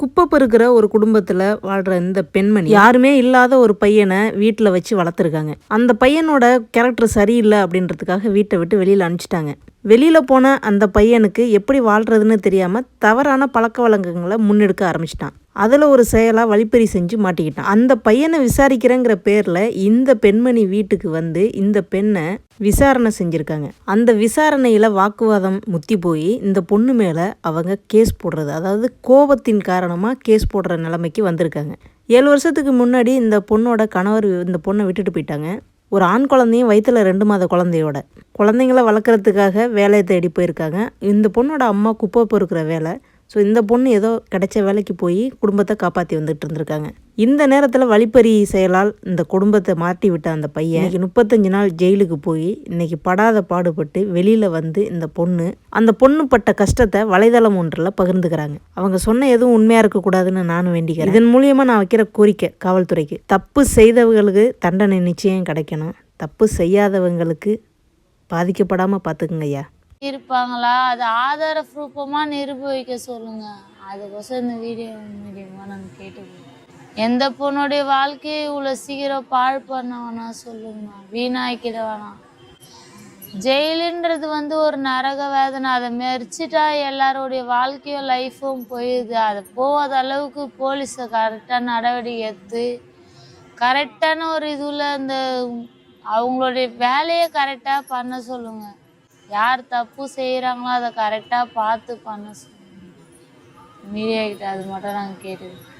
குப்பை பெருக்கிற ஒரு குடும்பத்தில் வாழ்கிற இந்த பெண்மணி யாருமே இல்லாத ஒரு பையனை வீட்டில் வச்சு வளர்த்துருக்காங்க. அந்த பையனோட கேரக்டர் சரியில்லை அப்படின்றதுக்காக வீட்டை விட்டு வெளியில் அனுப்பிச்சிட்டாங்க. வெளியில் போன அந்த பையனுக்கு எப்படி வாழ்கிறதுன்னு தெரியாமல் தவறான பழக்க வழக்கங்களை முன்னெடுக்க ஆரம்பிச்சிட்டான். அதில் ஒரு செயலாக வழிப்பறி செஞ்சு மாட்டிக்கிட்டான். அந்த பையனை விசாரிக்கிறேங்கிற பேரில் இந்த பெண்மணி வீட்டுக்கு வந்து இந்த பெண்ணை விசாரணை செஞ்சுருக்காங்க. அந்த விசாரணையில் வாக்குவாதம் முத்தி போய் இந்த பொண்ணு மேலே அவங்க கேஸ் போடுறது அதாவது கோபத்தின் காரணமாக கேஸ் போடுற நிலைமைக்கு வந்திருக்காங்க. ஏழு வருஷத்துக்கு முன்னாடி இந்த பொண்ணோட கணவர் இந்த பொண்ணை விட்டுட்டு போயிட்டாங்க. ஒரு ஆண் குழந்தையும் வயிற்றில் ரெண்டு மாத குழந்தையோட. குழந்தைங்கள வளர்க்குறதுக்காக வேலையை தேடி போயிருக்காங்க. இந்த பொண்ணோட அம்மா குப்பை பொறுக்கிற வேலை ஸோ இந்த பொண்ணு ஏதோ கிடைச்ச வேலைக்கு போய் குடும்பத்தை காப்பாற்றி வந்துட்டு இருந்திருக்காங்க. இந்த நேரத்தில் வழிப்பறி செயலால் இந்த குடும்பத்தை மாட்டி விட்ட அந்த பையன் இன்னைக்கு முப்பத்தஞ்சு நாள் ஜெயிலுக்கு போய் இன்னைக்கு படாத பாடுபட்டு வெளியில் வந்து இந்த பொண்ணு அந்த பொண்ணு பட்ட கஷ்டத்தை வலைதளம் ஒன்றில் பகிர்ந்துக்கிறாங்க. அவங்க சொன்ன எதுவும் உண்மையாக இருக்கக்கூடாதுன்னு நானும் வேண்டிக்கிறேன். இதன் மூலியமாக நான் வைக்கிற கோரிக்கை காவல்துறைக்கு. தப்பு செய்தவங்களுக்கு தண்டனை நிச்சயம் கிடைக்கணும். தப்பு செய்யாதவங்களுக்கு பாதிக்கப்படாமல் பார்த்துக்குங்க ஐயா. இருப்பாங்களா? அது ஆதாரபூர்வமாக நிரூபிக்க சொல்லுங்க. அதுக்கோசம் இந்த வீடியோ மீடியமாக நாங்கள் கேட்டுக்கிறோம் எந்த பொண்ணுடைய வாழ்க்கையை இவ்வளோ சீக்கிரம் பாழ் பண்ண வேணாம் சொல்லுங்கண்ணா வீணாக்கிட வேணாம் ஜெயிலுன்றது வந்து ஒரு நரக வேதனை. அதை மெரிச்சிட்டா எல்லாருடைய வாழ்க்கையும் லைஃப்பும் போயிடுது. அது போகாத அளவுக்கு போலீஸை கரெக்டாக நடவடிக்கை எடுத்து கரெக்டான ஒரு இதில் அந்த அவங்களுடைய வேலையை கரெக்டாக பண்ண சொல்லுங்கள் யார் தப்பு செய்கிறாங்களோ அதை கரெக்டாக பார்த்து பண்ண சொல்லுங்க மீடியா கிட்ட அது மட்டும் நாங்கள் கேட்டுக்கிறோம்.